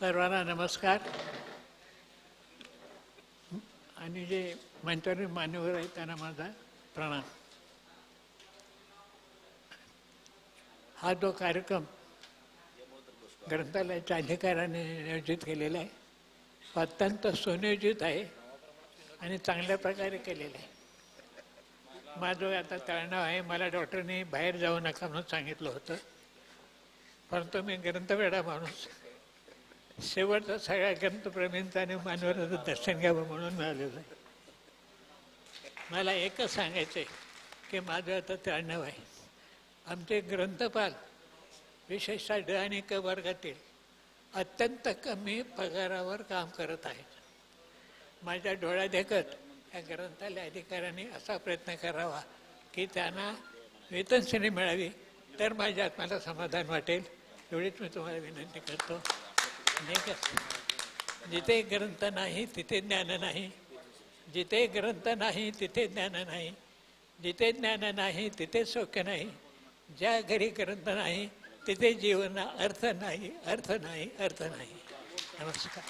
सर्वांना नमस्कार. आणि जे मंचाने मान्यवर आहेत त्यांना माझा प्रणाम. हा जो कार्यक्रम ग्रंथालयाच्या अधिकाऱ्याने नियोजित केलेला आहे अत्यंत सुनियोजित आहे आणि चांगल्या प्रकारे केलेला आहे. माझं आता तळणाव आहे मला डॉक्टरने बाहेर जाऊ नका म्हणून सांगितलं होतं. परंतु मी ग्रंथवेडा माणूस. शेवटचा सगळ्या ग्रंथप्रेमींचा आणि मानवराचं दर्शन घ्यावं म्हणून मिळालेलं आहे. मला एकच सांगायचं आहे की माझं आता त्र्याण्णव आहे. आमचे ग्रंथपाल विशेषतः ड आणि क वर्गातील अत्यंत कमी पगारावर काम करत आहेत. माझ्या डोळ्यादेखत या ग्रंथालय अधिकाऱ्यांनी असा प्रयत्न करावा की त्यांना वेतनश्रेणी मिळावी तर माझ्या आत्म्याला समाधान वाटेल. एवढीच मी तुम्हाला विनंती करतो. जिथे ग्रंथ नाही तिथे ज्ञान नाही. जिथे ग्रंथ नाही तिथे ज्ञान नाही. जिथे ज्ञान नाही तिथे सुख नाही. ज्या घरी ग्रंथ नाही तिथे जीवन अर्थ नाही अर्थ नाही अर्थ नाही. नमस्कार.